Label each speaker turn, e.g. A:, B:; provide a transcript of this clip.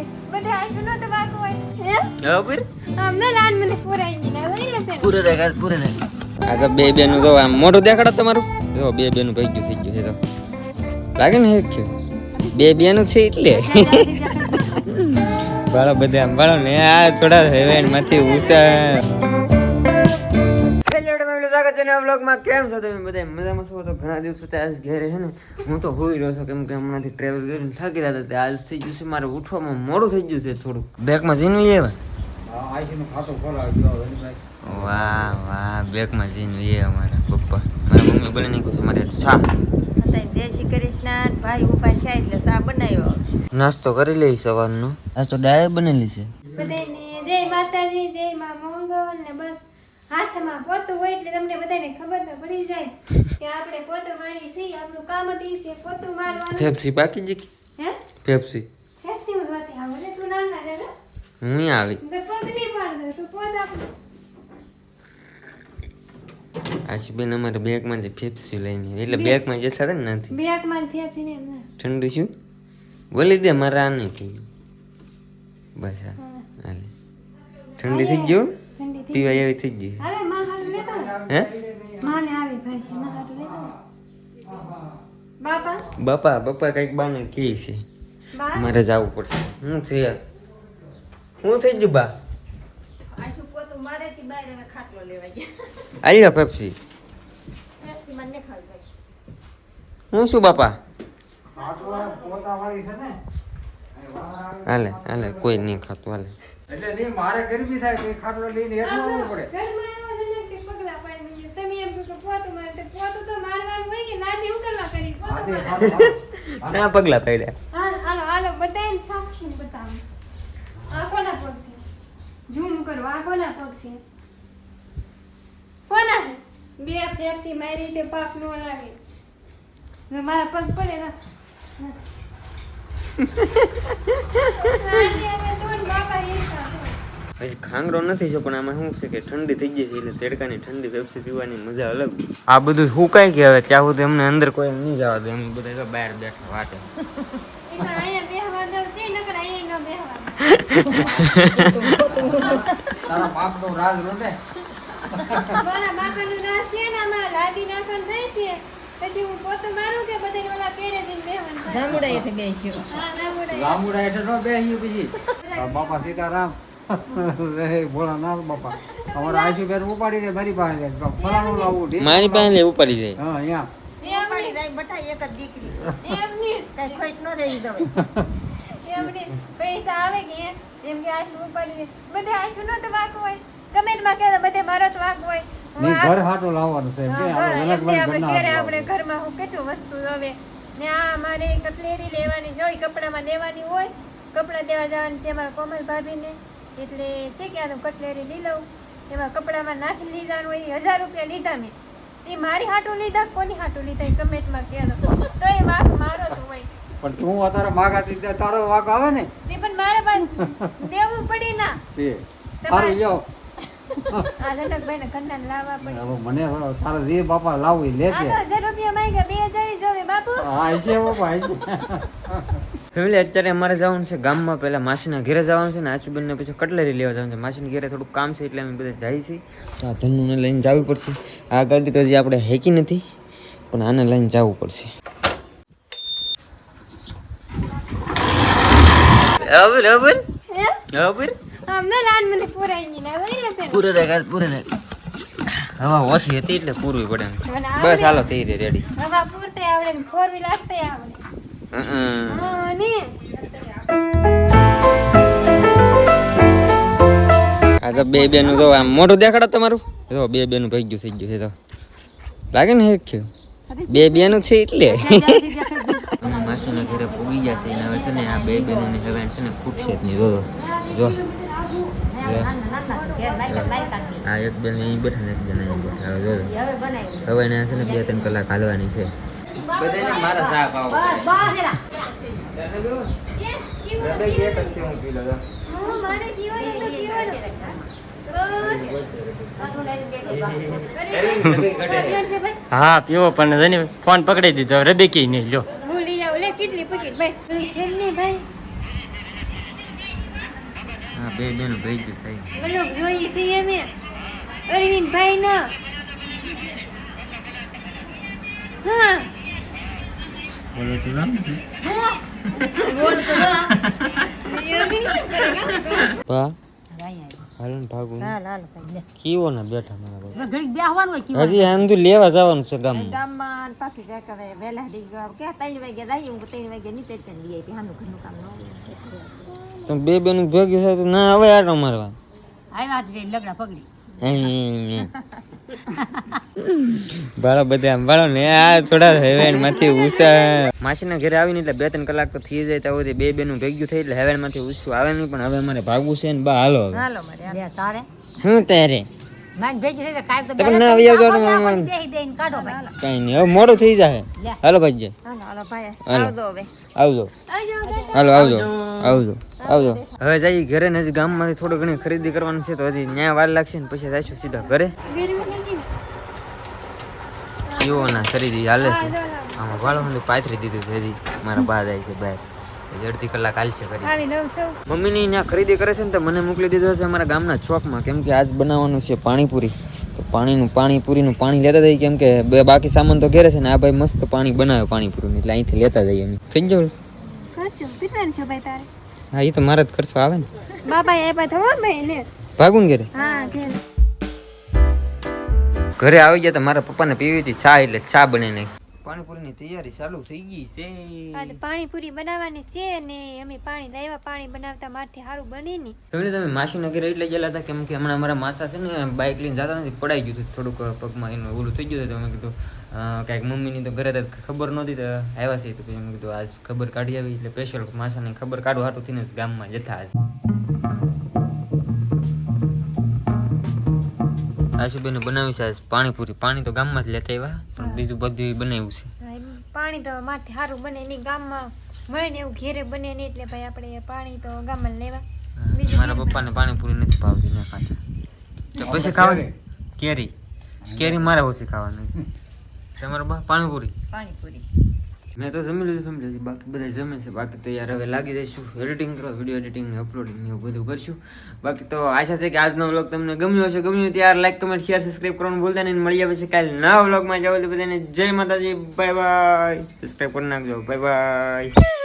A: મને બધે આશુ નો તો હોય. હે?
B: બરાબર
A: અમને લાન મને પુરાઈ ગઈ હોય ને પેલા
B: પૂરે રાખ પૂરે રાખ આ તો બે બેનું જો આમ મોટું દેખાડો તમારું. જો બે બેનું ભાઈ ગયું થઈ ગયું છે તો. લાગે ને હેરખ્યું બે બેનું છે એટલે. બાળો બધા બાળો ને આ થોડા હેવેનમાંથી ઉષા સ્વાગત નવા બ્લોગમાં કેમ છો તમે બધા મજામાં છો? તો ઘણા દિવસો આજ ઘેરે છે ને હું તો હોઈ રહ્યો છું કેમ કે હમણાંથી ટ્રેવલ કરીને થાકી રહ્યા હતા. આજ થઈ ગયું છે મારે ઉઠવામાં મોડું થઈ ગયું છે થોડુંક. બેગમાં વાહ વાહ બેગમાં જીનવી એ અમારા પપ્પા. મારા મમ્મી મારે ચા.
C: દેશી કૃષ્ણ ભાઈ ઉપાય છે એટલે સા બનાવ્યો
B: નાસ્તો કરી લઈ સવારનો. આજ તો ડાય બનેલી છે.
A: બધાને જય માતાજી જય મા મંગળ ને બસ. હાથમાં પોતું હોય એટલે તમને બધાને ખબર તો પડી જાય કે આપણે પોતું મારી છીએ આપણું કામ જ છે પોતું મારવાનું.
B: ફેફસી બાકી જી
A: હે?
B: ફેફસી.
A: ફેફસી હું વાતે આવો ને તું નાના રે
B: હું આવી.
A: તો પગ નહીં પાડ તું પોત
B: આશુબેન અમારે બેગમાં જે ફેફસી લઈને એટલે બેગમાં જતા હતા ને નથી
A: બેગમાં ફેફસી ને એમ
B: ઠંડુ શું? બોલી દે મારે આ નહીં પીવું બસ. હાલે. ઠંડી થઈ ગયો પીવા એવી થઈ ગઈ.
A: અરે માં હારું લેતા આવો.
B: હે?
A: માને આવી ભાઈ માં હારું લેતા બાપા?
B: બાપા બાપા કંઈક બાને કે છે. મારે જવું પડશે. હું છે? હું થઈ ગયું બા?
C: આવી પોતું મારે થી બહાર હવે ખાટલો લેવા ગયા.
B: પેપ્સી
C: ન
B: હું શું બાપા? હાલે હાલે કોઈ નહીં ખાતું હાલે.
D: એટલે નહીં મારે ગરમી થાય તો ખાટલો લઈને હેઠું આવવું પડે.
A: ઘરમાં આવ્યો છે ને તે પગલા પાડી દીધા. તમે એમ કહો કે પોતું મારે તો પોતું તો મારવાનું હોય કે નાની ઉકલવા કરી
D: આ
A: પોતું
D: તે
A: મારે.
D: ખાટલો
B: ના પગલા પડ્યા.
A: હાલો હાલો હાલો સાક્ષી બતાવો. આ કોના પગ છે. ઝૂમ કરો આ કોના પગ છે. કોના બે પેપ્સી મારી રીતે પાપ નો લાગે. મારા પગ પડે ને આજે અમે દોન બાપા એક સાથે.
B: હજી ખાંગડો નથી છે પણ આમાં શું છે કે ઠંડી થઈ ગઈ છે એટલે તેડકાની ઠંડી પેપ્સી પીવાની મજા અલગ આ બધું સુકાય કે હવે ચાહું તો એમને અંદર કોઈ નહીં જવા દે એમ બધા તો બહાર બેઠા વાટે.
D: તારા બાપ નો રાજ રોટે.
A: મારા બાપાનું નામ છે ને આમાં લાદી નાખવાનું થાય છે. પછી હું પોતે મારું કે બધાને ઓલા પેડે જઈને બેહવાનું
C: રામુડા હેઠે બેસ્યો.
A: હા, રામુડા.
D: રામુડા હેઠળ નો બેસી પછી. બાપા સીતારામ. રે ભોળાનાથ બાપા. અમારા આશુ બેન ઉપાડી દે મારી પાસે ફલાણું લાવવું
B: મારી પાસે ઉપાડી દે.
D: હા અહીંયા.
A: એમ
C: પડી બટા એક જ દીકરી છે.
A: નહીં,
C: કઈ ખોટ ન રહી દવે
A: એમ નહીં. પૈસા આવે કે એમ? કે આશુ ઉપાડી દે. બધે આશુ નો તો વાંક હોય કમેન્ટમાં કહેતા બધે મારો વાંક હોય.
D: નહીં ઘર હાટો લાવવાનું છે એમ કે આપણે જનકભાઈ ઘરના
A: ઘરે આપણે ઘરમાં હું કેટલું વસ્તુ હવે ને આ મારે કટલેરી લેવાની હોય કપડામાં દેવાની હોય કપડાં દેવા જવાની છે મારા કોમલ ભાભીને એટલે છે કે આનું કટલેરી લઈ લઉં એમાં કપડામાં નાખી લીધા હોય હજાર રૂપિયા લીધા મેં. એ મારી હાટું લીધા કોની હાટું લીધા કમેન્ટમાં કહેલો તો એ વાક મારો તો હોય.
D: પણ તું અત્યારે માગા દીધા તારો વાક આવે ને?
A: તે પણ મારે પાસે દેવું પડી ના.
D: તે. સારું જો
A: આ જનકભાઈને કન્યાને લાવવા પડી.
D: હવે મને તારે જે બાપા લાવું એ
A: આ
D: લેજે
A: તો હજાર રૂપિયા માંગ્યા બે જોવે બાપુ.
D: હા છે બાપા છે.
B: ફેમિલી અત્યારે અમારે જવાનું છે ગામમાં. પહેલાં માસીના ઘરે જવાનું છે ને આશુબેનને પછી કટલેરી લેવા જવાનું છે. માસીના ઘરે થોડુંક કામ છે એટલે અમે બધા જઈએ છીએ. તો આ ધનુને લઈને જવું પડશે. આ ગાડી તો હજી આપણે હેકી નથી પણ આને લઈને જવું પડશે. હવે હવે
A: હે? ના ને.
B: પૂરે રાખ પૂરે રાખ હવા ઓછી હતી એટલે પૂરવી પડે બસ હાલો થઈ રેડી
A: હવા પૂરતે આવડે ને ફોર વ્હીલ આવડે. હા ને.
B: આ તો બે બેનું તો આમ મોઢું દેખાડો તમારું. જો બે બેનું ભાઈ ગયું થઈ ગયું છે તો. લાગે ને હેક્યું બે બેનું છે એટલે. માસીના ઘરે પૂગી જશે ને હવે છે ને આ બે બેનોની હવે છે ને ફૂટશે જ નહીં. જો જો. આ એક બેન અહીં બેઠા ને એક બેન અહીં બેઠા. હવે જો
C: હવે
B: એને છે ને બે ત્રણ કલાક હાલવાની છે. બધાને મારા શાક આવો.
A: યસ કેવું
B: રબે એક જ હું પી લો
A: હું મારે જીવન તો જીવન
E: હા પીવો પણ ફોન પકડી દીધો. રબેકી નહીં લ્યો.
A: હું લઈ આવું. લે કેટલી પકડી ભાઈ ભાઈ
B: હા બે બેનું ભેગું થઈ
A: વ્લોગ જોઈએ છીએ અમે અરવિંદભાઈ ના હા.
B: બોલો તું રામ
A: અરવિંદ કેમ કરે. કામ?
B: ભાગું હાલો ને ભાગું કેવો ને બેઠા મારા બાપા.
C: ઘડીક બેહવાનું હોય કીવો
B: હજી આમ તો લેવા જવાનું છે ગામમાં.
C: ગામમાં પાછી જાય કે વેલા વહેલા ગયો કે ત્રણ વાગે જાય? હું ત્રણ વાગે ની જ લઈ આવી હાનું ઘરનું કામ ન
B: તો બે બેનું ભેગી થાય તો ના હવે આટો મારવા.
C: આવ્યા જ લગડા પગડી
B: બાળો બધા ભાળો ને આ થોડા હેવેનમાંથી ઉષા માસીના ઘરે આવીને એટલે બે ત્રણ કલાક તો થઈ જાય તો બે બે નું ભેગ્યું થઈ એટલે હેવેનમાંથી ઉષું આવે નહીં પણ હવે મારે ભાગવું છે ને બા હાલો
C: હાલો મારે તારે? થઈ જાય
B: આવી કઈ નહીં હવે મોડું થઈ હાલો ભાઈ.
C: આવજો હવે.
B: આવજો. હાલો આવજો. આવજો. આવજો. હવે જઈએ ઘરે ને હજી ગામમાંથી થોડી ઘણી ખરીદી કરવાની છે તો હજી ન્યાય વાર લાગશે ને પછી જઈશું સીધા ઘરે.
A: ગરમી થઈ ગઈ ને?
B: કેવો ના ખરીદી હાલે છે. આમાં વાળો હું પાથરી દીધું છે હજી. મારા બા જાય છે બહાર. અડધી કલાક હાલશે કરી.
A: આવી
B: મમ્મીની ત્યાં ખરીદી કરે છે ને તો મને મોકલી દીધો છે અમારા ગામના ચોકમાં. કેમ કે આજ બનાવવાનું છે પાણીપુરી. તો પાણીનું પાણીપુરીનું પાણી લેતા જઈએ. કેમ કે બે બાકી સામાન તો ઘેરે છે ને આ ભાઈ મસ્ત પાણી બનાવે પાણીપુરીનું. એટલે અહીંથી લેતા જઈએ એમ થઈ
A: તારે?
B: હા એ તો મારા જ ખર્ચો આવે ને.
A: બાપા થવો ભાઈ
B: ભાગું ઘેરે ઘરે?
A: હા ઘેર.
B: ઘરે આવી ગયા તો મારા પપ્પાને પીવી હતી ચા એટલે ચા બની નાખી પાણીપુરીની તૈયારી ચાલુ થઈ ગઈ છે.
A: પાણીપુરી બનાવવાની છે ને અમે પાણી લાવ્યા પાણી બનાવતા મારથી સારું બને ને.
B: તમે તમે માસી ઘરે એટલે ગયેલા હતા કેમ કે હમણાં અમારા માસા છે ને બાઇક લઈને જતા નથી પડાઈ ગયું હતું થોડુંક પગમાં એનું ઓલું થઈ ગયું હતું મેં કીધું કાંઈક મમ્મીની તો ઘરે ખબર નહોતી તો આવ્યા છે તો પછી મેં કીધું આજ ખબર કાઢી આવી એટલે સ્પેશિયલ માસાની ખબર કાઢવા હાટું થઈને ગામમાં જતા આજ આશુબેને બનાવી છે આજ પાણીપુરી. પાણી તો ગામમાં જ લેતા આવ્યા પણ બીજું બધું બનાવ્યું છે.
A: પાણી તો માથે સારું બને નહીં ગામમાં મળે ને એવું ઘેરે બને નહીં એટલે ભાઈ આપણે પાણી તો ગામમાં લેવા.
B: મારા પપ્પાને પાણીપુરી નથી ભાવતી ને ખાતા તો પછી ખાવાની? કેરી. કેરી મારે ઓછી ખાવાની. તમારું બા પાણીપુરી?
C: પાણીપુરી.
B: મેં તો જમી લીધું જમી લીધું. બાકી બધા જમે છે. બાકી તો યાર હવે લાગી જઈશું. એડિટિંગ કરવા વીડિયો એડિટિંગ ને અપલોડિંગ એવું બધું કરશું. બાકી તો આશા છે કે આજનો વ્લોગ તમને ગમ્યો હશે. ગમ્યું ત્યારે લાઈક કમેન્ટ શેર સબસ્ક્રાઈબ કરવાનું ભૂલતા નહીં. મળી આવે પછી કાલે નવા વ્લોગમાં જાવ તો બધાને જય માતાજી. બાય બાય સબસ્ક્રાઈબ કરી નાખજો. Bye bye